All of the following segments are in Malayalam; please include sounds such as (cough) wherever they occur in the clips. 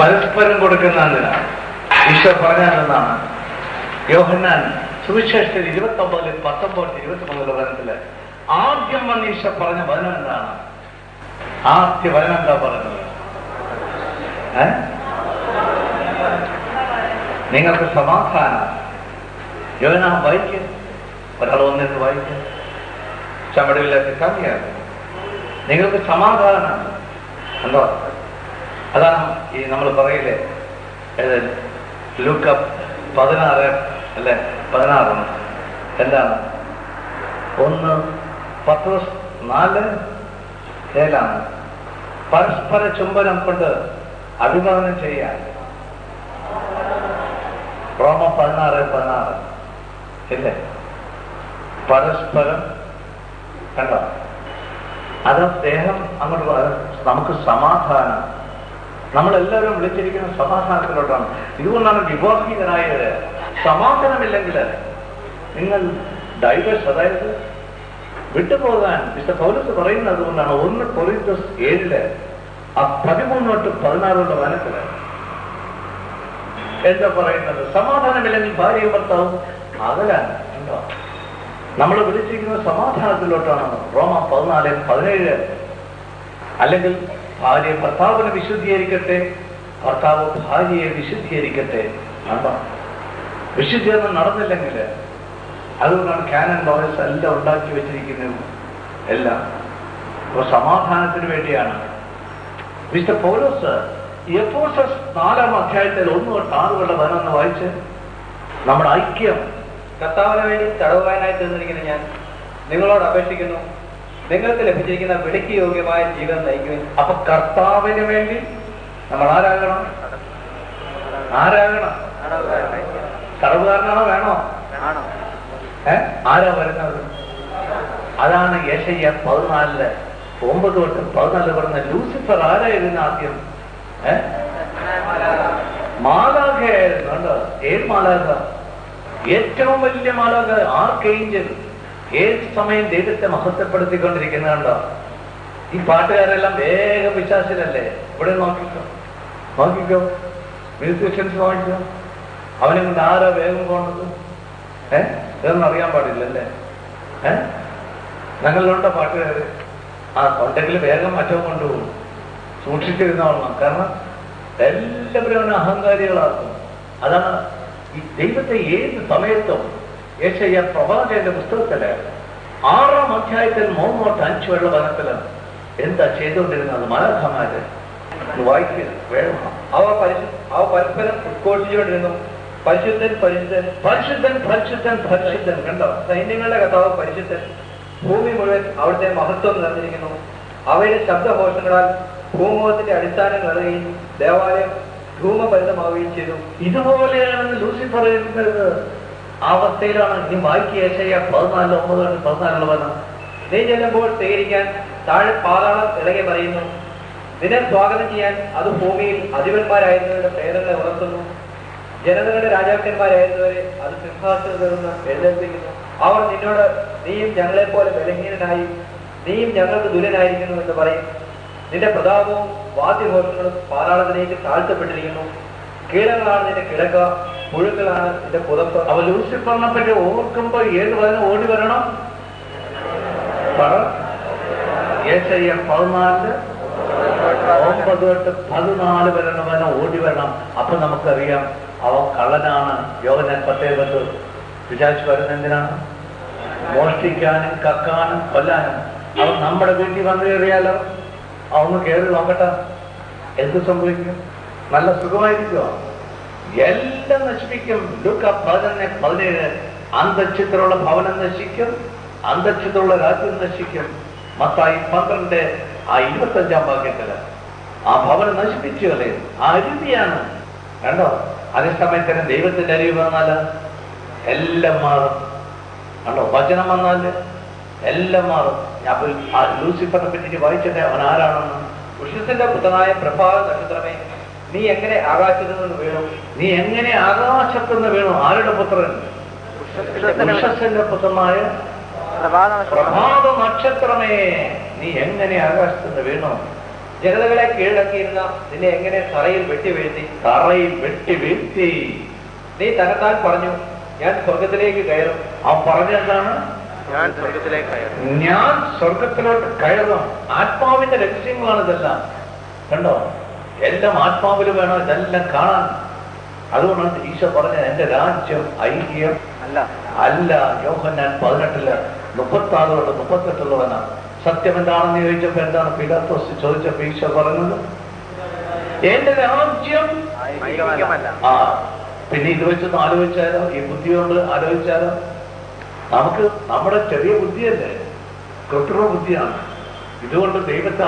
പരസ്പരം കൊടുക്കുന്ന എന്തിനാണ് ഈശോ പറഞ്ഞാലെന്നാണ് യോഹന്നാൻ സുവിശേഷത്തിൽ ഇരുപത്തി ഒമ്പതിൽ പത്തൊമ്പത് ഇരുപത്തി മൂന്നിലെ വചനത്തിൽ ആദ്യം വന്ന് ഈശോ പറഞ്ഞ വചനം എന്താണ്? ആദ്യ വചനം എന്താ പറഞ്ഞത് നിങ്ങൾക്ക് സമാധാനം. യോന വായിക്കുക ഒരാൾ വന്നിട്ട് വായിക്കുക ചമടില്ലാത്ത കമ്മിയാകും നിങ്ങൾക്ക് സമാധാനം. എന്തോ? അതാണ് ഈ നമ്മൾ പറയില്ലേ ഏത് ലൂക്ക പതിനാറ് അല്ലെ? പതിനാറാണ് എന്താണ്? ഒന്ന് പത്ത് നാല് ഏഴാണ്. പരസ്പര ചുംബനം കൊണ്ട് അഭിവാദനം ചെയ്യാൻ. റോമ പതിനാറ് പതിനാറ്. ഇല്ലേ? പരസ്പരം കണ്ടോ? അത് ദേഹം അങ്ങോട്ട് നമുക്ക് സമാധാനം നമ്മളെല്ലാവരും വിളിച്ചിരിക്കുന്ന സമാധാനത്തിലോട്ടാണ്. ഇതുകൊണ്ടാണ് വിവാഹിതനായവര് സമാധാനമില്ലെങ്കിൽ നിങ്ങൾ ഡൈവേഴ്സ് അതായത് വിട്ടുപോകാൻ മിസ്റ്റർ പൗലസ് പറയുന്നത് അതുകൊണ്ടാണ് ഒന്ന് കൊറിന്തസ് ഏഴിൽ ആ പതിമൂന്ന് തൊട്ട് പതിനാറുള്ള വനത്തിൽ എന്താ പറയുന്നത്? സമാധാനമില്ലെങ്കിൽ ഭാര്യയും ഭർത്താവും അകലാൻ ഉണ്ടോ? നമ്മൾ വിളിച്ചിരിക്കുന്നത് സമാധാനത്തിലോട്ടാണ്. റോമ പതിനാല് പതിനേഴ്. അല്ലെങ്കിൽ ഭാര്യ ഭർത്താവിനെ വിശുദ്ധീകരിക്കട്ടെ ഭർത്താവ് ഭാര്യയെ വിശുദ്ധീകരിക്കട്ടെ വിശുദ്ധീകരണം നടന്നില്ലെങ്കിൽ അതുകൊണ്ടാണ് ക്യാനൻ ബോയ്സ് എല്ലാം ഉണ്ടാക്കി വെച്ചിരിക്കുന്നത്. എല്ലാം. അപ്പൊ സമാധാനത്തിന് വേണ്ടിയാണ്. മിസ്റ്റർ പൗലോസ് എഫോസസ് നാലാം അധ്യായത്തിൽ ഒന്ന് തൊട്ട് ആറ് കൊള്ള വരണമെന്ന് വായിച്ച് നമ്മുടെ ഐക്യം കർത്താവിന് വേണ്ടി തടവുകാരനായി തീർന്നിരിക്കുന്ന ഞാൻ നിങ്ങളോട് അപേക്ഷിക്കുന്നു. നിങ്ങൾക്ക് ലഭിച്ചിരിക്കുന്ന വിളിക്ക് യോഗ്യമായ ജീവിതം നയിക്കുവാൻ അപ്പൊ കർത്താവിന് വേണ്ടി നമ്മൾ ആരാകണം? ആരാകണം? സർവകാരനാണോ വേണോ? ഏ? ആരാ വരുന്നത്? അതാണ് യേശയ്യ പതിനാലിൽ ഒമ്പത് തൊട്ട് പതിനാല് പറഞ്ഞ ലൂസിഫർ ആരായിരുന്നു ആദ്യം? ഏ? മാലാഖയായിരുന്നു ഏത് മാലാഖ? ഏറ്റവും വലിയ മാലാഖ ആർക്കേഞ്ചൽ ഏത് സമയം ദൈവത്തെ മഹത്വപ്പെടുത്തിക്കൊണ്ടിരിക്കുന്ന കണ്ടോ ഈ പാട്ടുകാരെല്ലാം വേഗം വിശ്വാസിലല്ലേ ഇവിടെ നോക്കിക്കോ. നോക്കിക്കോ. മ്യൂസിഷ്യൻസ് നോക്കിക്കോ. അവനെ കൊണ്ട് ആരാ വേഗം പോണത്? ഏ? ഇതൊന്നും അറിയാൻ പാടില്ലല്ലേ? ഏ? ഞങ്ങളിലുണ്ടോ പാട്ടുകാർ ആ ഉണ്ടെങ്കിൽ വേഗം മറ്റോ കൊണ്ടുപോകും. സൂക്ഷിച്ചിരുന്നോളണം. കാരണം എല്ലാവരും അവനെ അഹങ്കാരികളാക്കും. അതാണ് ഈ ദൈവത്തെ ഏത് സമയത്തും യേശയ്യ പ്രവാചകന്റെ പുസ്തകത്തിൽ ആറാം അധ്യായത്തിൽ മൂന്നോട്ട് തൊട്ട് അഞ്ച് വെള്ള വനത്തിൽ എന്താ ചെയ്തുകൊണ്ടിരുന്നത്? മലഖമാര് വായിക്കുക വേണം അവ പരിശു അവ പരസ്പരം ഉദ്ഘോഷിച്ചുകൊണ്ടിരുന്നു. പരിശുദ്ധൻ പരിശുദ്ധൻ പരിശുദ്ധൻ പരിശുദ്ധൻ പരിശുദ്ധൻ. കണ്ടോ? സൈന്യങ്ങളുടെ കഥാവ് പരിശുദ്ധൻ. ഭൂമി മുഴുവൻ അവിടുത്തെ മഹത്വം നിറഞ്ഞിരിക്കുന്നു. അവയുടെ ശബ്ദഘോഷങ്ങളാൽ ഭൂമുഖത്തിന്റെ അടിസ്ഥാനം നിറയുകയും ദേവാലയം ധൂമഭരിതമാവുകയും ചെയ്തു. ഇതുപോലെയാണ് ലൂസിഫർ ഇരുന്നത് ആ അവസ്ഥയിലാണ് ഇനി ബാക്കി ഏശയ്യ പതിനാലിൽ ഒമ്പത് തൊട്ട് പതിനാലുള്ള വനം നീ ചെല്ലുമ്പോൾ സ്വീകരിക്കാൻ താഴെ പാതാളം ഇളകെ പറയുന്നു. നിന്നെ സ്വാഗതം ചെയ്യാൻ അത് ഭൂമിയിൽ അധിപന്മാരായിരുന്നവരുടെ പേരുകളെ ഉണർത്തുന്നു. ജനതകളുടെ രാജാക്കന്മാരായിരുന്നവരെ അത് സിംഹാസനത്തിൽ നിന്ന് എഴുന്നേൽപ്പിക്കുന്നു. അവർ നിന്നോട് നീയും ഞങ്ങളെ പോലെ ബലഹീനനായി നീയും ഞങ്ങൾക്ക് ദുരനായിരിക്കുന്നു എന്ന് പറയും. നിന്റെ പ്രതാപവും വാദ്യഘോഷങ്ങളും പാതാളത്തിലേക്ക് താഴ്ത്തപ്പെട്ടിരിക്കുന്നു. കീടങ്ങളാണ് നിന്റെ കിടക്ക പുഴുക്കളാണ് നിന്റെ പുതപ്പ് അവ ലൂസിഫറിനെ പറ്റി ഓർക്കുമ്പോ ഏത് വചനം ഓടി വരണം? പതിനാല് ഒമ്പത് തൊട്ട് പതിനാല് വരണം വനം ഓടി വരണം. അപ്പൊ നമുക്കറിയാം അവൻ കള്ളനാണ്. യോഗന പ്രത്യേകത്ത് വിചാരിച്ചു വരുന്ന എന്തിനാണ്? മോഷ്ടിക്കാനും കക്കാനും കൊല്ലാനും. അവൻ നമ്മുടെ വീട്ടിൽ വന്നു കയറിയാലോ? അവന്ന് കയറി നോക്കട്ടെ. എന്ത് സംഭവിക്കും? നല്ല സുഖമായിരിക്കുക എല്ലാം നശിപ്പിക്കും. ലുക്ക പതിനൊന്ന് പതിനേഴ്. അന്തക്ഷത്തിലുള്ള ഭവനം നശിക്കും. അന്തക്ഷത്തിലുള്ള രാജ്യം നശിക്കും. മത്തായി പന്ത്രണ്ട് ആ ഇരുപത്തഞ്ചാം വാക്യത്തിൽ. ആ ഭവനം നശിപ്പിച്ചു കളയും ആ അരുതിയാണ് കണ്ടോ? അതേസമയത്തിന് ദൈവത്തിന്റെ അരിവ് വന്നാൽ എല്ലാം മാറും. കണ്ടോ? വചനം വന്നാൽ എല്ലാം മാറും. അപ്പൊ ലൂസിഫറിനെ പറ്റി വായിച്ചിട്ടേ. അവൻ ആരാണെന്ന്. ഉഷസിന്റെ പുത്രനായ പ്രഭാത നക്ഷത്രമേ നീ എങ്ങനെ ആകാശത്തു നിന്ന് വീണു? നീ എങ്ങനെ ആകാശത്തു നിന്ന് വീണു? ആരുടെ പുത്രൻ? ഉഷസ്സിന്റെ പുത്രമായ പ്രഭാത നക്ഷത്രമേ നീ എങ്ങനെ ആകാശത്തു നിന്ന് വീണു? ജനതകളെ കീഴടക്കിയിരുന്ന നിന്നെ എങ്ങനെ തറയിൽ വെട്ടി വീഴ്ത്തി? തറയിൽ വെട്ടി വീഴ്ത്തി. നീ തനത്താൽ പറഞ്ഞു ഞാൻ സ്വർഗത്തിലേക്ക് കയറും. അവൻ പറഞ്ഞെന്താണ് ഞാൻ സ്വർഗത്തിലേക്ക് കയറും. ഞാൻ സ്വർഗത്തിലോട്ട് കയറും ആത്മാവിന്റെ ലക്ഷ്യങ്ങളാണ് ഇതെല്ലാം. കണ്ടോ? എല്ലാം ആത്മാവിൽ വേണം ഇതെല്ലാം കാണാൻ. അതുകൊണ്ടാണ് ഈശോ പറഞ്ഞ എന്റെ രാജ്യം ഐക്യം അല്ല. അല്ല. യോഹന്നാൻ പതിനെട്ടിൽ മുപ്പത്തി ആറ് മുപ്പത്തെട്ടുള്ള വേണം സത്യം എന്താണെന്ന് ചോദിച്ചപ്പോ എന്താണ്? പിലാത്തോസ് ചോദിച്ചപ്പോ ഈശോ പറഞ്ഞത് എന്റെ രാജ്യം ആ പിന്നെ ഇത് വെച്ചൊന്ന് ആലോചിച്ചാലോ? ഈ ബുദ്ധി കൊണ്ട് ആലോചിച്ചാലോ? നമുക്ക് നമ്മുടെ ചെറിയ ബുദ്ധിയല്ലേ? കൃത്രിമ ബുദ്ധിയാണ്. ഇതുകൊണ്ട് ദൈവത്തെ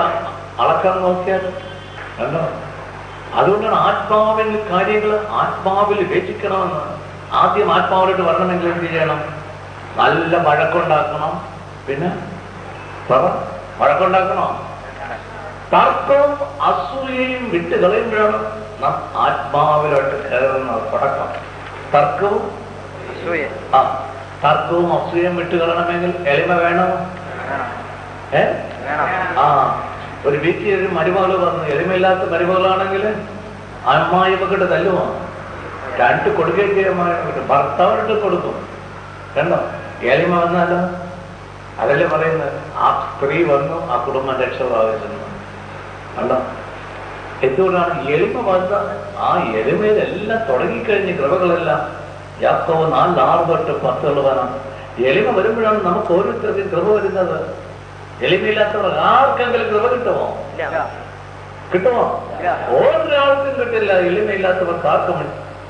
അളക്കാൻ നോക്കിയാൽ കണ്ടോ അതുകൊണ്ടാണ് ആത്മാവിൽ കാര്യങ്ങൾ ആത്മാവിൽ രചിക്കണമെന്ന്. ആദ്യം ആത്മാവിലോട്ട് വരണമെങ്കിൽ എന്ത് ചെയ്യണം? നല്ല വഴക്കുണ്ടാക്കണം. പിന്നെ പറ വഴക്കുണ്ടാക്കണോ? തർക്കവും അസൂയയും വിട്ട് കളയുമ്പോഴാണ് നാം ആത്മാവിലോട്ട് കയറുന്ന പടക്കം. തർക്കവും ആ തർക്കവും അസൂയയും വിട്ട് കളയണമെങ്കിൽ എളിമ വേണം? വേണം. ഏ? ആ. ഒരു വീട്ടിൽ ഒരു മരുമകൾ വന്നു എളിമയില്ലാത്ത മരുമകളാണെങ്കിൽ അമ്മായിമക്കിട്ട് തല്ലുമോ രണ്ട് കൊടുക്കുകയും ചെയ്യും ഭർത്താവിനിട്ട് കൊടുക്കും. കണ്ടോ? എളിമ വന്നാലോ? അതല്ലേ പറയുന്നത്? ആ സ്ത്രീ വന്നു ആ കുടുംബം രക്ഷപ്രാവശ്യം കണ്ടോ? എന്തുകൊണ്ടാണ് എളിമ വന്ന ആ എളിമയിലെല്ലാം തുടങ്ങിക്കഴിഞ്ഞ കൃപകളെല്ലാം യാത്ര നാല് ആറ് തൊട്ട് വരാം. എളിമ വരുമ്പോഴാണ് നമുക്ക് ഓരോരുത്തർക്കും കൃപ വരുന്നത്. എളിമയില്ലാത്തവർ ആർക്കെങ്കിലും കൃപ കിട്ടുമോ? കിട്ടുമോ. ഒരാൾക്കും കിട്ടില്ല. എളിമയില്ലാത്തവർക്ക് ആർക്കും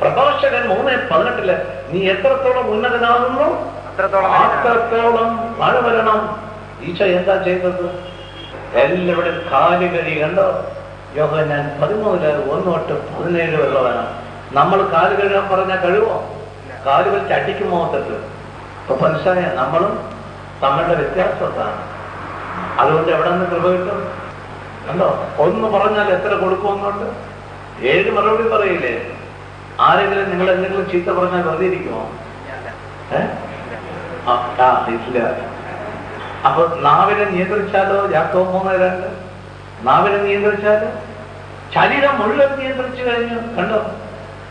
പ്രഭാഷകൻ മൂന്ന് പതിനെട്ടിൽ നീ എത്രത്തോളം ഉന്നതനാകുന്നു? അത്രത്തോളം മഴ വരണം. ഈശോ എന്താ ചെയ്തത്? എല്ലാവരും കാലി കഴി കണ്ടോ? യോഗ ഞാൻ പതിമൂന്നിൽ ഒന്ന് തൊട്ട് പതിനേഴ് വെള്ളമാണ് നമ്മൾ കാൽ കഴുകാൻ പറഞ്ഞാൽ കഴിവോ കാലുകൾ ചട്ടിക്ക് മുഖത്തിട്ട് അപ്പൊ മനസ്സിലായ? നമ്മളും തമ്മിലുള്ള വ്യത്യാസം എന്താണ്? അതുകൊണ്ട് എവിടെ നിന്ന് കൃപ കിട്ടും? കണ്ടോ? ഒന്ന് പറഞ്ഞാൽ എത്ര കൊടുക്കുമെന്നുണ്ട് ഏഴ് മറുപടി പറയില്ലേ? ആരെങ്കിലും നിങ്ങൾ എന്തെങ്കിലും ചീത്ത പറഞ്ഞാൽ വെറുതെ ഇരിക്കുമോ അപ്പൊ നാവിനെ നിയന്ത്രിച്ചാലോ? യാക്കോ മൂന്ന് രണ്ട്. നാവിനെ നിയന്ത്രിച്ചാലോ? ശരീരം മുഴുവൻ നിയന്ത്രിച്ചു കഴിഞ്ഞു. കണ്ടോ?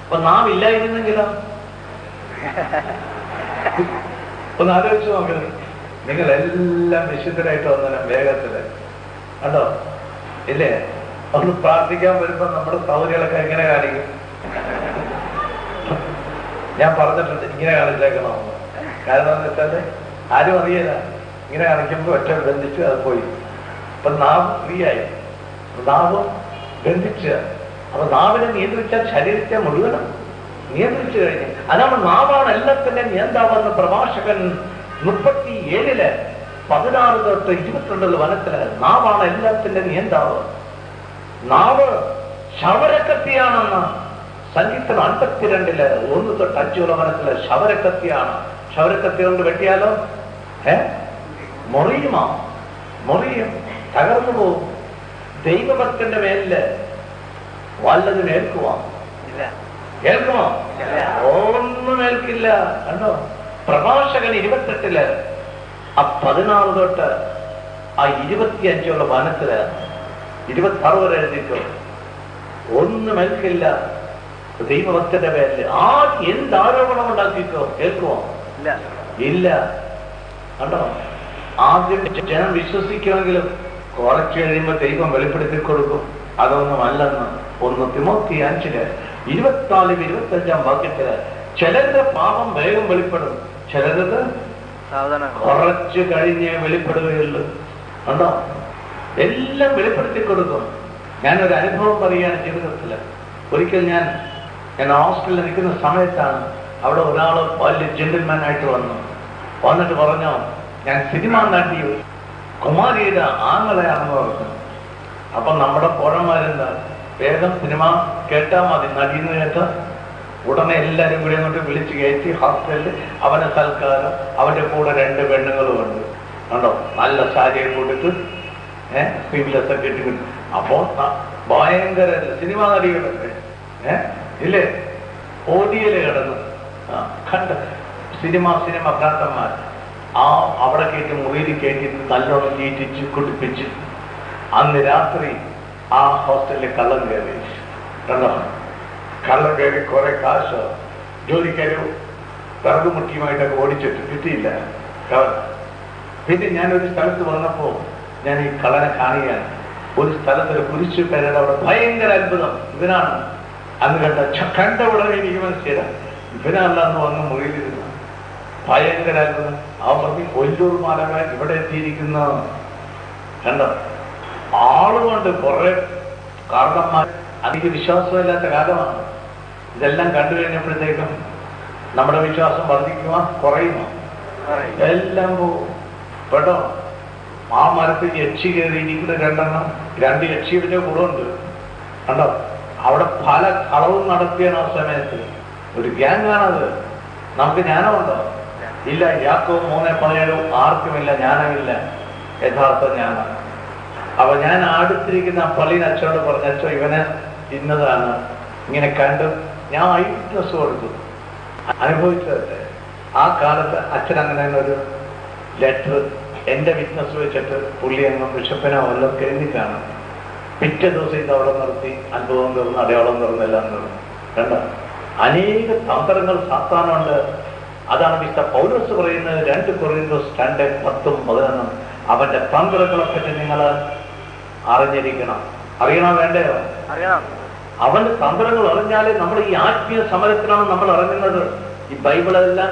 അപ്പൊ നാവില്ലായിരുന്നെങ്കിലോ? ഒന്ന് ആലോചിച്ചു നോക്കണം നിങ്ങൾ എല്ലാം വിശുദ്ധരായിട്ട് വന്നാലും വേഗത്തിൽ. കണ്ടോ? ഇല്ലേ? ഒന്ന് പ്രാർത്ഥിക്കാൻ വരുമ്പോ നമ്മുടെ സൗകര്യങ്ങളൊക്കെ എങ്ങനെ കാണിക്കും? ഞാൻ പറഞ്ഞിട്ടുണ്ട് ഇങ്ങനെ കാണിച്ചേക്കണോ കാരണം എന്ന് വെച്ചാൽ ആരും അറിയില്ല ഇങ്ങനെ കാണിക്കുമ്പോ ഒറ്റ ബന്ധിച്ച് അത് പോയി. അപ്പൊ നാവ് ഫ്രീ ആയി. നാവ് ബന്ധിച്ച്. അപ്പൊ നാവിനെ നിയന്ത്രിച്ചാൽ ശരീരത്തെ മുഴുവനും നിയന്ത്രിച്ചു കഴിഞ്ഞു. അതാണ് നാവാണ് എല്ലാത്തിന്റെ നിയന്താവെന്ന് പ്രഭാഷകൻ മുപ്പത്തി ഏഴിൽ പതിനാറ് തൊട്ട് ഇരുപത്തിരണ്ടിൽ വനത്തിൽ നാവാണ് എല്ലാത്തിന്റെ നിയന്താവ്. നാവ് ശവരക്കത്തിയാണെന്ന് സംഗീതം അൻപത്തിരണ്ടിൽ ഒന്ന് തൊട്ട് അഞ്ചുള്ള വനത്തിൽ ശവരക്കത്തിയാണ്. ശവരക്കത്തി കൊണ്ട് വെട്ടിയാലോ? ഏ മുറിയുമാ? മുറിയും തകർന്നു പോകും ദൈവഭക്തന്റെ മേലിൽ വല്ലതും ഏൽക്കുവാ? ഏൽക്കുമോ. ഒന്നും ഏൽക്കില്ല. കണ്ടോ? പ്രഭാഷകൻ ഇരുപത്തെട്ടിൽ ആ പതിനാറ് തൊട്ട് ആ ഇരുപത്തിയഞ്ചുള്ള വനത്തിൽ ഇരുപത്തി ആറ് വരെ എഴുതിയിട്ടുണ്ട്. ഒന്നും എനിക്കില്ല ദൈവഭക്തന്റെ പേരിൽ ആ എന്ത് ആരോപണം ഉണ്ടാക്കിക്കോ കേൾക്കുമോ ഇല്ല. ഇല്ല. കണ്ടോ? ആദ്യം ജനം വിശ്വസിക്കുമെങ്കിലും കുറച്ച് കഴിയുമ്പോൾ ദൈവം വെളിപ്പെടുത്തി കൊടുക്കും. അതൊന്നും അല്ലെന്ന് ഒന്ന് തിമോത്തി അഞ്ചിൽ ഇരുപത്തിനാലും ഇരുപത്തി അഞ്ചാം വാക്യത്തിൽ ചിലരുടെ പാപം വേഗം വെളിപ്പെടും. ചിലരത് കുറച്ചു കഴിഞ്ഞേ വെളിപ്പെടുകയുള്ളൂ. കണ്ടോ? എല്ലാം വെളിപ്പെടുത്തി കൊടുക്കും ഞാനൊരു അനുഭവം പറയുകയാണ് ജീവിതത്തിൽ ഒരിക്കൽ ഞാൻ ഞാൻ ഹോസ്റ്റലിൽ നിൽക്കുന്ന സമയത്താണ് അവിടെ ഒരാൾ വലിയ ജെന്റിൽമാൻ ആയിട്ട് വന്നു. വന്നിട്ട് പറഞ്ഞു ഞാൻ സിനിമ നടി കുമാരിയുടെ ആങ്ങളെയാണെന്ന് പറഞ്ഞു. അപ്പൊ നമ്മുടെ പോഴന്മാരെന്താ വേഗം സിനിമ കേട്ടാൽ മതി നടിയെന്ന് കേട്ടാ ഉടനെ എല്ലാരും കൂടി അങ്ങോട്ട് വിളിച്ചു കയറ്റി ഹോസ്റ്റലിൽ അവനെ സൽക്കാരം അവന്റെ കൂടെ രണ്ട് പെണ്ണുങ്ങളും ഉണ്ട്. കണ്ടോ? നല്ല സാരിയെ കൊടുത്ത് ഏഹ് സ്ലീവ്ലെസ് ഒക്കെ അപ്പോ ഭയങ്കര സിനിമ നടികളൊക്കെ ഏഹ് ഇല്ലേ? ഓടിയൽ കിടന്ന്. കണ്ട സിനിമ സിനിമ ഭ്രാന്തന്മാർ ആ അവിടെ കയറ്റി മുറിയിൽ കയറ്റി നല്ലോണം ചീറ്റിച്ച് കുടിപ്പിച്ച്. അന്ന് രാത്രി ആ ഹോസ്റ്റലിൽ കള്ളം കയറി കണ്ടോ? കള്ളം കയറി കുറെ കാശ് ജോലിക്കാര് വിറകുമുട്ടിയുമായിട്ടൊക്കെ ഓടിച്ചിട്ട് കിട്ടിയില്ല. ക- പിന്നെ ഞാൻ ഒരു സ്ഥലത്ത് വന്നപ്പോ ഞാൻ ഈ കളനെ കാണുകയാണ്. ഒരു സ്ഥലത്ത് ഒരു കുരിശു പേരുടെ അവിടെ ഭയങ്കര അത്ഭുതം. ഇവനാണ്. അന്ന് കണ്ട കണ്ട ഉടനെ എനിക്ക് മനസ്സിലായി. ഇവനല്ല അന്ന് വന്ന് മുറിയിലിരുന്നു ഭയങ്കര അത്ഭുതം. അവൻ പറഞ്ഞു കൊല്ലൂർ മാലകാൻ ഇവിടെ എത്തിയിരിക്കുന്ന. കണ്ട? ആളുകൊണ്ട് കുറെ കാരണന്മാർ അധിക വിശ്വാസമില്ലാത്ത കാലമാണ്. ഇതെല്ലാം കണ്ടു കഴിഞ്ഞപ്പോഴത്തേക്കും നമ്മുടെ വിശ്വാസം വർദ്ധിക്കുമോ കുറയുമോ എല്ലാം പോവും കേട്ടോ ആ മരത്തിൽ യക്ഷി കയറിയിരിക്കുന്ന രണ്ടെണ്ണം രണ്ട് യക്ഷിയുടെ ഗുണമുണ്ട് കണ്ടോ? അവിടെ പല കളവും നടത്തിയ ആ സമയത്ത്. ഒരു ഗ്യാങ് ആണത്. നമുക്ക് ജ്ഞാനമുണ്ടോ? ഇല്ല യാക്കവും മൂന്നേ പതിനേഴും ആർക്കുമില്ല ജ്ഞാനമില്ല. യഥാർത്ഥ ജ്ഞാനം. അപ്പൊ ഞാൻ അടുത്തിരിക്കുന്ന പള്ളിയിൽ അച്ഛനോട് പറഞ്ഞ അച്ഛൻ ഇവനെ ഇന്നതാണ്. ഇങ്ങനെ കണ്ടു. ഞാൻ ഐറ്റസ് കൊടുത്തു അനുഭവിച്ചതല്ലേ? ആ കാലത്ത് അച്ഛൻ അങ്ങനെ ഒരു ലെറ്റർ എന്റെ വിറ്റ്നസ് വെച്ചിട്ട് പുള്ളി അങ്ങ് ബിഷപ്പിനോ വല്ലതും കരുതി കാണും. പിറ്റേ ദിവസം ഇത് അവിടെ നിർത്തി അനുഭവം തീർന്ന് അടയാളം തീർന്നെല്ലാം തീർന്നു. കണ്ട? അനേക തന്ത്രങ്ങൾ സാത്താനുണ്ട്. അതാണ് മിസ്റ്റർ പൗലോസ് പറയുന്നത് രണ്ട് കൊറിയന്തോസ് രണ്ട് പത്തും പതിനൊന്നും. അവന്റെ തന്ത്രങ്ങളെ പറ്റി നിങ്ങൾ അറിഞ്ഞിരിക്കണം. അറിയണോ വേണ്ടയോ? അറിയണം. അവന്റെ തന്ത്രങ്ങൾ അറിഞ്ഞാലേ നമ്മൾ ഈ ആത്മീയ സമരത്തിലാണ് നമ്മൾ ഇറങ്ങുന്നത്. ഈ ബൈബിളെല്ലാം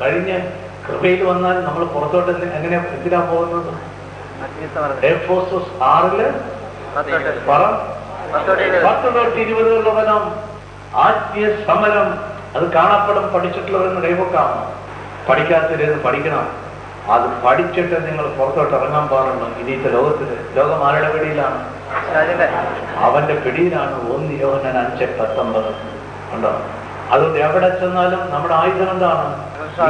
കഴിഞ്ഞ് കൃപയിൽ വന്നാൽ നമ്മൾ പുറത്തോട്ട് എങ്ങനെ എന്തിനാ പോകുന്നത്? ആറിൽ. പറ. പത്ത് തൊട്ട് ഇരുപതുള്ളവനം ആത്മീയ സമരം. അത് കാണപ്പെടും. പഠിച്ചിട്ടുള്ളവരെന്ന് കൈവക്കാം പഠിക്കാത്തവരത് പഠിക്കണം. അത് പഠിച്ചിട്ട് നിങ്ങൾ പുറത്തോട്ട് ഇറങ്ങാൻ പാടുള്ളൂ ഇനിയത്തെ ലോകത്തിൽ ലോകം ആരുടെ പിടിയിലാണ്? അവന്റെ പിടിയിലാണ് ഒന്ന് യോഹനൻ അഞ്ച് പത്തൊമ്പത്. ഉണ്ടോ? അതുകൊണ്ട് എവിടെ ചെന്നാലും നമ്മുടെ ആയുധം എന്താണ്?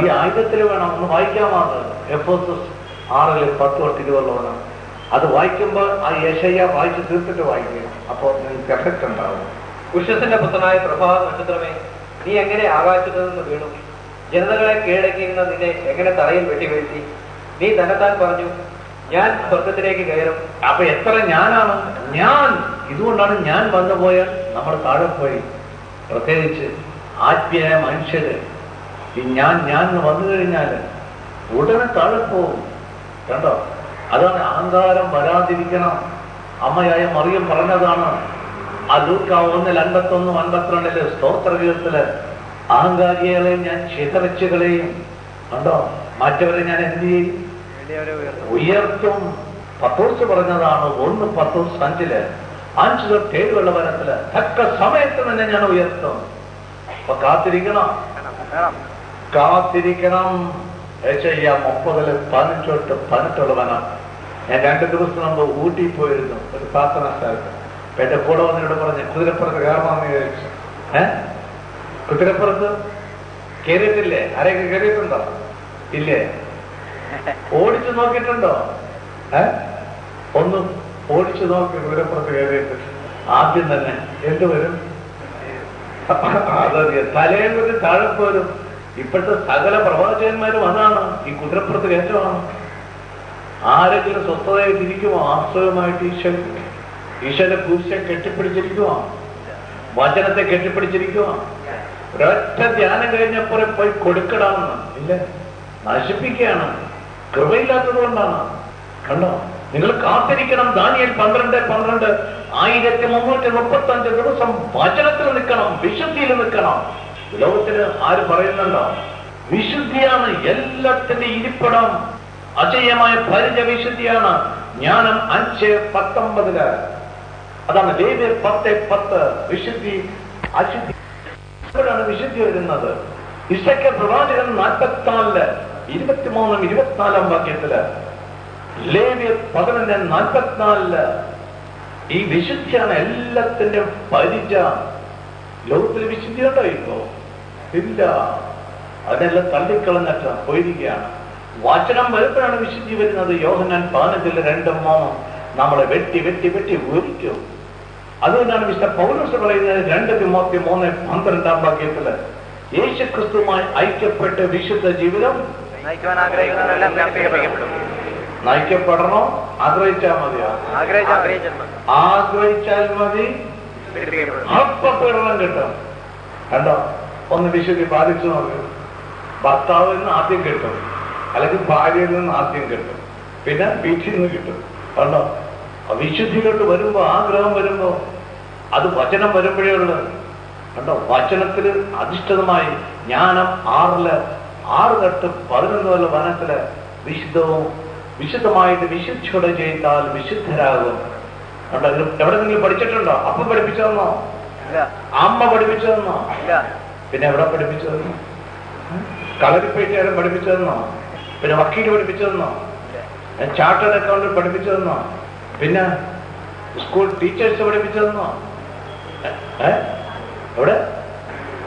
ഈ ആയുധത്തിൽ വേണം ഒന്ന് വായിക്കാമാണ് എഫോസസ് ആറിൽ പത്ത് തൊട്ട് ഇരുപതോളം. അത് വായിക്കുമ്പോൾ ആ യശയ്യ വായിച്ചു തീർത്തിട്ട് വായിക്കുക അപ്പോൾ നിങ്ങൾക്ക് എഫക്റ്റ് ഉണ്ടാവും. ഉഷസിന്റെ പുത്രനായ പ്രഭാവ നക്ഷത്രമേ നീ എങ്ങനെ ആകാശത്തു നിന്ന് വീണു? ജനതകളെ കീഴടക്കിയിരുന്ന നിന്നെ എങ്ങനെ തറയിൽ വെട്ടിവീഴ്ത്തി നീ തന്നെത്താൻ പറഞ്ഞു ഞാൻ സ്വർഗത്തിലേക്ക് കയറും. അപ്പൊ എത്ര ഞാനാണ്? ഞാൻ. ഇതുകൊണ്ടാണ് ഞാൻ വന്നു പോയാൽ നമ്മൾ താഴെ പോയി. പ്രത്യേകിച്ച് ആത്മീയ മനുഷ്യര്. ഈ ഞാൻ ഞാൻ വന്നു കഴിഞ്ഞാൽ ഉടനെ താഴെ പോകും. കണ്ടോ? അതാണ് അഹങ്കാരം വരാതിരിക്കണം. അമ്മയായ മറിയം പറഞ്ഞതാണ്. ആ ലൂക്ക ഒന്നിൽ അൻപത്തൊന്നും അൻപത്തിരണ്ടിൽ സ്തോത്രഗീതത്തിൽ അഹങ്കാരികളെ ഞാൻ ചിതറിച്ചു കളയും കണ്ടോ? മറ്റവരെ ഞാൻ എന്ത് ചെയ്യും? ഉയർത്തും. പത്തോസ് പറഞ്ഞതാണ് ഒന്ന് പത്തോസ് അഞ്ചിൽ അഞ്ച് തൊട്ട് ഏഴുള്ള വനത്തിൽ തക്ക സമയത്ത് തന്നെ ഞാൻ ഉയർത്തും. അപ്പൊ കാത്തിരിക്കണം. കാത്തിരിക്കണം. മുപ്പതിൽ പതിനഞ്ച് തൊട്ട് പതിനെട്ടുള്ള വനം ഞാൻ രണ്ട് ദിവസം മുമ്പ് ഊട്ടി പോയിരുന്നു ഒരു പ്രാർത്ഥന സ്ഥലത്ത്. അപ്പൊ എന്റെ കൂടെ വന്നിട്ട് പറഞ്ഞു കുതിരപ്പുറത്ത് കയറണമെന്ന് ചോദിച്ചു. ഏഹ് കുതിരപ്പുറത്ത്? കയറിയിട്ടില്ലേ ആരെയൊക്കെ കയറിയിട്ടുണ്ടോ ഇല്ലേ? ഓടിച്ചു നോക്കിയിട്ടുണ്ടോ? ഏ? ഒന്ന് ഓടിച്ചു നോക്കി വിവരപ്പുറത്ത് കയറിയിട്ട് ആദ്യം തന്നെ എന്ത് വരും? അതറിയ തലയിൽ ഒരു താഴെപ്പ് വരും. ഇപ്പോഴത്തെ സകല പ്രവാചകന്മാരും അതാണ്. ഈ കുതിരപ്പുറത്ത് കയറ്റമാണ്. ആരെങ്കിലും സ്വസ്ഥതയായിട്ട് ഇരിക്കുമോ? ആശ്രയമായിട്ട് ഈശ്വരൻ ഈശ്വരന്റെ കുരിശെ കെട്ടിപ്പിടിച്ചിരിക്കുമോ വചനത്തെ കെട്ടിപ്പിടിച്ചിരിക്കുമോ ഒരൊറ്റ ധ്യാനം കഴിഞ്ഞപ്പോൾ പോയി കൊടുക്കടാമെന്ന് ഇല്ലേ. നശിപ്പിക്കുകയാണ്. കൃപയില്ലാത്തത് കൊണ്ടാണ് കണ്ടോ? നിങ്ങൾ കാത്തിരിക്കണം. ദാനിയൽ പന്ത്രണ്ട് പന്ത്രണ്ട്. ആയിരത്തി മുന്നൂറ്റി മുപ്പത്തി അഞ്ച് ദിവസം വചനത്തിൽ നിൽക്കണം വിശുദ്ധിയിൽ നിൽക്കണം. ലോകത്തിന് ആര് പറയുന്നുണ്ടോ? വിശുദ്ധിയാണ് എല്ലാത്തിന്റെ ഇരിപ്പിടം. അജയമായ പരിചയ വിശുദ്ധിയാണ്. ജ്ഞാനം അഞ്ച് പത്തൊമ്പതിൽ അതാണ് ലേവ്യർ പത്ത് പത്ത്. വിശുദ്ധി അശുദ്ധി. വിശുദ്ധി വരുന്നത് ഇസക്ക പ്രവാചകൻ നാൽപ്പത്തിനാലിൽ ഇരുപത്തിമൂന്നും ഇരുപത്തിനാലാം വാക്യത്തിൽ ലേവ്യർ പതിനൊന്ന് നാൽപ്പത്തിനാലിൽ ഈ വിശുദ്ധിയാണ് എല്ലാത്തിന്റെ പരിച. ലോകത്തിൽ വിശുദ്ധി ഉണ്ടോ ഇപ്പോ? ഇല്ല. അതിനെല്ലാം തള്ളിക്കളഞ്ഞിട്ട് പോയിരിക്കുകയാണ്. വചനം വരുമ്പോഴാണ് വിശുദ്ധി വരുന്നത്. യോഹനാൻ പതിനഞ്ചിൽ രണ്ടും മൂന്നും നമ്മളെ വെട്ടി വെട്ടി വെട്ടി ഉപയോഗിക്കും അതുകൊണ്ടാണ് മിസ്റ്റർ പൗലോസ് പറയുന്നത് രണ്ട് തിമോത്തി മൂന്ന് പന്ത്രണ്ടാം വാക്യത്തിൽ യേശു ക്രിസ്തുമായി ഐക്യപ്പെട്ട് വിശുദ്ധ ജീവിതം നയിക്കുവാൻ ആഗ്രഹിക്കുന്നവരെല്ലാം പ്രേരിപ്പിക്കപ്പെടും നയിക്കപ്പെടണോ? ആഗ്രഹിച്ചാൽ മതിയോ? ആഗ്രഹിച്ചാൽ മതി. പീഡിപ്പിക്കപ്പെടും അപ്പൊ പീഡനം കിട്ടും. കണ്ടോ? ഒന്ന് വിശുദ്ധി ബാധിച്ചു നോക്ക്. ഭർത്താവിൽ നിന്ന് ആദ്യം കിട്ടും. അല്ലെങ്കിൽ ഭാര്യയിൽ നിന്ന് ആദ്യം കിട്ടും. പിന്നെ വീട്ടിൽ നിന്ന് കിട്ടും. കണ്ടോ? വിശുദ്ധിയിലോട്ട് വരുമ്പോ ആഗ്രഹം വരുമ്പോ അത് വചനം വരുമ്പോഴേ ഉള്ളത്. കണ്ടോ? വചനത്തിൽ അധിഷ്ഠിതമായി ജ്ഞാനം ആറിൽ ആറ് തൊട്ട് പതിനൊന്ന് വല്ല വനത്തിൽ വിശുദ്ധവും വിശുദ്ധമായിട്ട് വിശുദ്ധിയോടെ ചെയ്താൽ വിശുദ്ധരാകും. കണ്ടോ? എവിടെ നിങ്ങൾ പഠിച്ചിട്ടുണ്ടോ? അപ്പ പഠിപ്പിച്ചു തന്നോ? അമ്മ പഠിപ്പിച്ചു തന്നോ? പിന്നെ എവിടെ പഠിപ്പിച്ചു തന്നു? കളരിപ്പേറ്റുകാരൻ പഠിപ്പിച്ചു തന്നോ? പിന്നെ വക്കീൽ പഠിപ്പിച്ചു തന്നോ? ചാർട്ടേഡ് അക്കൗണ്ടിൽ പഠിപ്പിച്ചു തന്നോ? പിന്നെ സ്കൂൾ ടീച്ചേഴ്സ് പഠിപ്പിച്ചു തന്നോ? ഏ? എവിടെ?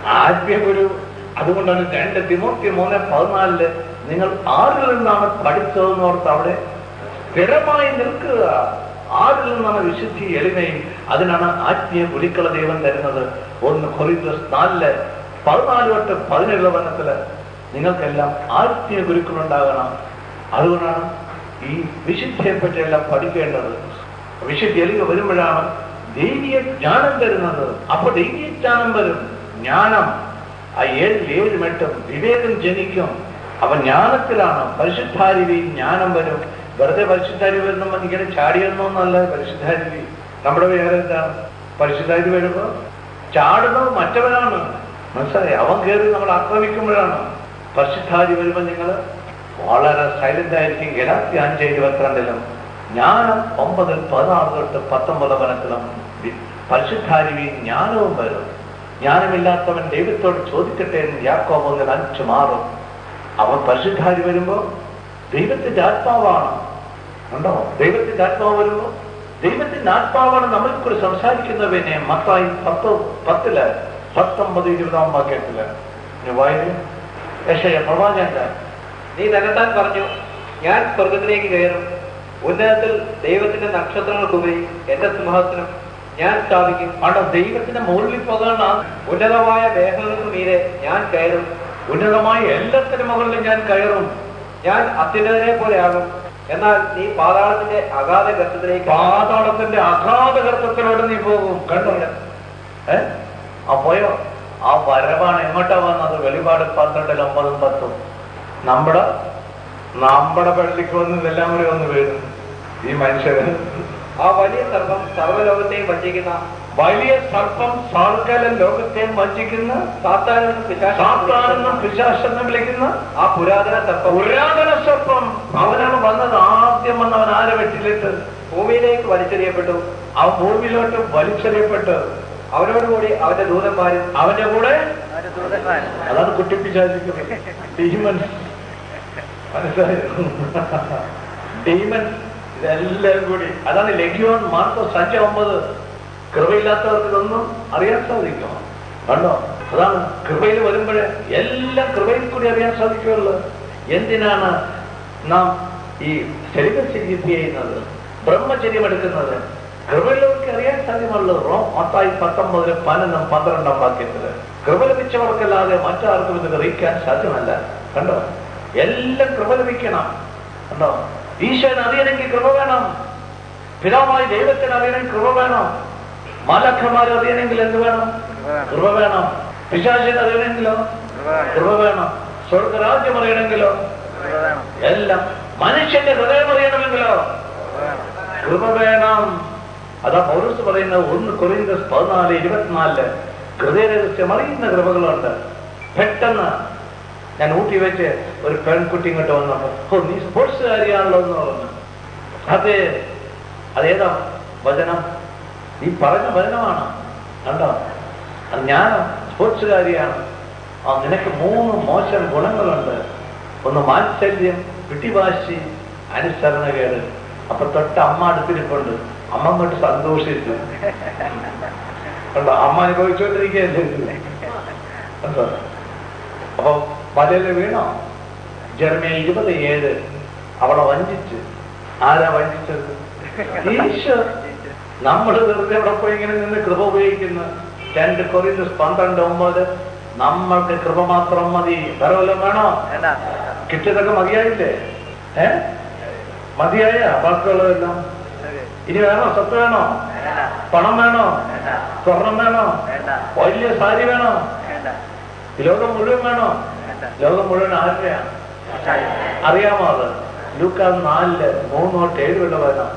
ആദ്യം ഒരു അതുകൊണ്ടാണ് രണ്ട് തിമോത്തി മൂന്ന് പതിനാലിൽ നിങ്ങൾ ആരിൽ നിന്നാണ് പഠിച്ചതെന്ന് ഓർത്ത് അവിടെ സ്ഥിരമായി നിൽക്കുക. ആരിൽ നിന്നാണ് വിശുദ്ധി എളിമയും അതിനാണ് ആജ്ഞയെ ഗുരുക്കള ദൈവം തരുന്നത്. ഒന്ന് കൊറിന്തസ് നാലിൽ പതിനാല് തൊട്ട് പതിനേഴ് വനത്തിൽ നിങ്ങൾക്കെല്ലാം ആത്മീയ ഗുരുക്കളുണ്ടാകണം അതുകൊണ്ടാണ് ഈ വിശുദ്ധിയെ പറ്റിയെല്ലാം പഠിക്കേണ്ടത്. വിശുദ്ധി എളിക വരുമ്പോഴാണ് ദൈവീയ ജ്ഞാനം തരുന്നത്. അപ്പൊ ദൈവീയ ജ്ഞാനം വരും. ജ്ഞാനം ആ ഏഴ് എട്ടും വിവേകം ജനിക്കും. അവൻ ജ്ഞാനത്തിലാണ്. പരിശുദ്ധാരിവി ജ്ഞാനം വരും. വെറുതെ പരിശുദ്ധാരി വരുന്ന ഇങ്ങനെ ചാടിയെന്നൊന്നല്ല പരിശുദ്ധാരിവി നമ്മുടെ വേറെ എന്താണ്? പരിശുദ്ധാരി വരുമ്പോ ചാടുന്നത് മറ്റവനാണ്. മനസ്സിലായി? അവൻ കയറി നമ്മൾ ആക്രമിക്കുമ്പോഴാണ്. പരിശുദ്ധാരി വരുമ്പോ നിങ്ങൾ വളരെ സൈലന്റ് ആയിരിക്കും. ഗലാത്തി അഞ്ച് ഇരുപത്തിരണ്ടിലും ജ്ഞാനം ഒമ്പതിൽ പതിനാറ് തൊട്ട് പത്തൊമ്പത് വനത്തിലും പരിശുദ്ധാരിവി ജ്ഞാനവും വരും. ജ്ഞാനമില്ലാത്തവൻ ദൈവത്തോട് ചോദിക്കട്ടെ എന്ന് യാക്കോബ് അഞ്ചു മാറും. അവൻ പരിശുദ്ധാരി വരുമ്പോ ദൈവത്തിന്റെ ആത്മാവാണ്. ഉണ്ടോ? ദൈവത്തിന്റെ ആത്മാവ് വരുമ്പോ ദൈവത്തിന്റെ ആത്മാവാണ് നമ്മളെക്കുറിച്ച് സംസാരിക്കുന്നവനെ മത്തായി പത്ത് പത്തിൽ പത്തൊമ്പത് ഇരുപതാം വാക്യത്തിൽ. യശയ പ്രവാചകന്റെ. നീ തന്നെത്താൻ പറഞ്ഞു ഞാൻ സ്വർഗത്തിലേക്ക് കയറും. ഉന്നതത്തിൽ ദൈവത്തിന്റെ നക്ഷത്രങ്ങൾക്കുപരി എന്റെ സിംഹാസനം ഞാൻ സ്ഥാപിക്കും. അവിടെ ദൈവത്തിന്റെ മുകളിൽ പോകാണ് ഉന്നതമായ ദേഹങ്ങൾക്ക് മീരെ ഞാൻ കയറും. ഉന്നതമായ എല്ലാത്തിനും മുകളിലും ഞാൻ കയറും. ഞാൻ അത്യുന്നതനെ പോലെയാകും. എന്നാൽ നീ പാതാളത്തിന്റെ അഗാധ ഗർത്തത്തിലേക്ക് പാതാളത്തിന്റെ അഗാധ ഗർത്തത്തിലോട്ട് നീ പോകും. കണ്ടില്ല ആ പോയോ? ആ വരവാണ് എങ്ങോട്ടാ വന്നത്? വെളിപാട് പന്ത്രണ്ടിൽ ഒമ്പതും പത്തും. നമ്മുടെ നമ്മുടെ പള്ളിക്ക് വന്ന് ഇതെല്ലാം കൂടി വന്ന് വീഴും. ഈ മനുഷ്യർ ആ വലിയ സർപ്പം സർവലോകത്തെയും വഞ്ചിക്കുന്ന വലിയ സർപ്പം സർവകല ലോകത്തെയും വഞ്ചിക്കുന്ന സാത്താനെന്ന് പിശാശെന്നും വിളിക്കുന്ന ആ പുരാതന സർപ്പം. പുരാതന സർപ്പം. അവനാണ് വന്നത് ആദ്യം വന്ന് അവൻ ആരെ വെട്ടിലിട്ട്? ഭൂമിയിലേക്ക് വലിച്ചെറിയപ്പെട്ടു. ആ ഭൂമിയിലോട്ട് വലിച്ചെറിയപ്പെട്ട്. അവനോടുകൂടി അവന്റെ ദൂതന്മാരും അവന്റെ കൂടെ അതാണ് കുട്ടിപ്പിശാചിക്കുന്നത് (laughs) ഡീമൻ. മനസ്സിലായോ? ഡീമൻ ഇതെല്ലാം കൂടി. അതാണ് ലഘുവാൻ മാത്രം അഞ്ച് ഒമ്പത്. കൃപയില്ലാത്തവർക്ക് ഇതൊന്നും അറിയാൻ സാധിക്കും കണ്ടോ? അതാണ് കൃപയിൽ വരുമ്പോഴേ എല്ലാം കൃപയിൽ കൂടി അറിയാൻ സാധിക്കുമല്ലോ. എന്തിനാണ് നാം ഈ സെലിബസി ചെയ്യുന്നത്? ബ്രഹ്മചര്യം എടുക്കുന്നത്. കൃപയിലവർക്ക് അറിയാൻ സാധ്യമല്ലോ. റോം മത്തായി പത്തൊമ്പതിന് പതിനൊന്നും പന്ത്രണ്ടാം വാക്യത്തിൽ. കൃപ ലഭിച്ചവർക്കല്ലാതെ മറ്റാർക്കും ഇത് ഗ്രഹിക്കാൻ സാധ്യമല്ല. കണ്ടോ? എല്ലാം കൃപ ലഭിക്കണം. കണ്ടോ? ഈശോനെ അറിയണമെങ്കിൽ കൃപ വേണം. പിതാവായി ദൈവത്തിന് അറിയണമെങ്കിൽ കൃപ വേണം. മാലാക്കന്മാർ അറിയണമെങ്കിൽ എന്ത് വേണം? കൃപ വേണം. പിശാചിന് അറിയണമെങ്കിലോ? കൃപ വേണം. സ്വർഗരാജ്യം അറിയണമെങ്കിലോ? എല്ലാം മനുഷ്യന്റെ ഹൃദയം അറിയണമെങ്കിലോ? കൃപ വേണം. അതാ പൗരസ് പറയുന്ന ഒന്ന് കൊറിന്തസ് പതിനാല് ഇരുപത്തിനാലിൽ ഹൃദയരഹസ്യം അറിയുന്ന കൃപകളുണ്ട്. പെട്ടെന്ന് ഞാൻ ഊട്ടി വെച്ച് ഒരു പെൺകുട്ടി ഇങ്ങോട്ട് വന്നപ്പോ ഓ നീ സ്പോർട്സുകാരിയാണല്ലോ എന്ന് പറഞ്ഞു. അതെ. അതേതാ? വചനം നീ പറഞ്ഞ വചനമാണ് കണ്ടോ? ഞാൻ സ്പോർട്സുകാരിയാണ്. ആ നിനക്ക് മൂന്ന് മോശം ഗുണങ്ങളുണ്ട്. ഒന്ന് മാത്സല്യം പിടിവാശി അനുസരണകേട്. അപ്പൊ തൊട്ട് അമ്മ അടുത്തിരിപ്പുണ്ട്. അമ്മ അങ്ങോട്ട് സന്തോഷിച്ചു. കണ്ടോ? അമ്മ അനുഭവിച്ചുകൊണ്ടിരിക്കുകയല്ലേ കണ്ടോ? അപ്പൊ വലയിൽ വീണോ? ജർമ്മിയ ഇരുപത് ഏഴ്. അവളെ വഞ്ചിച്ച്. ആരാ വഞ്ചിച്ചത്? ഈശ്വര നമ്മൾ വെറുതെ അവിടെ പോയി ഇങ്ങനെ നിന്ന് കൃപ ഉപയോഗിക്കുന്ന. രണ്ട് കൊറിയസ് പന്ത്രണ്ട് ഒമ്പത്. നമ്മൾക്ക് കൃപ മാത്രം മതി. വേറെ വല്ലതും വേണോ? കിട്ടിയതൊക്കെ മതിയായില്ലേ? ഏ? മതിയായ ബാക്കിയുള്ളതെല്ലാം ഇനി വേണോ? സ്വത്ത് വേണോ? പണം വേണോ? സ്വർണം വേണോ? വലിയ സാരി വേണോ? ലോകം മുഴുവൻ വേണോ? ലോകം മുഴുവൻ ആരുടെയാണ് അറിയാമോ അത് ലൂക്കാസ് നാലില് മൂന്നോട്ട് ഏഴ് വരെ വരണം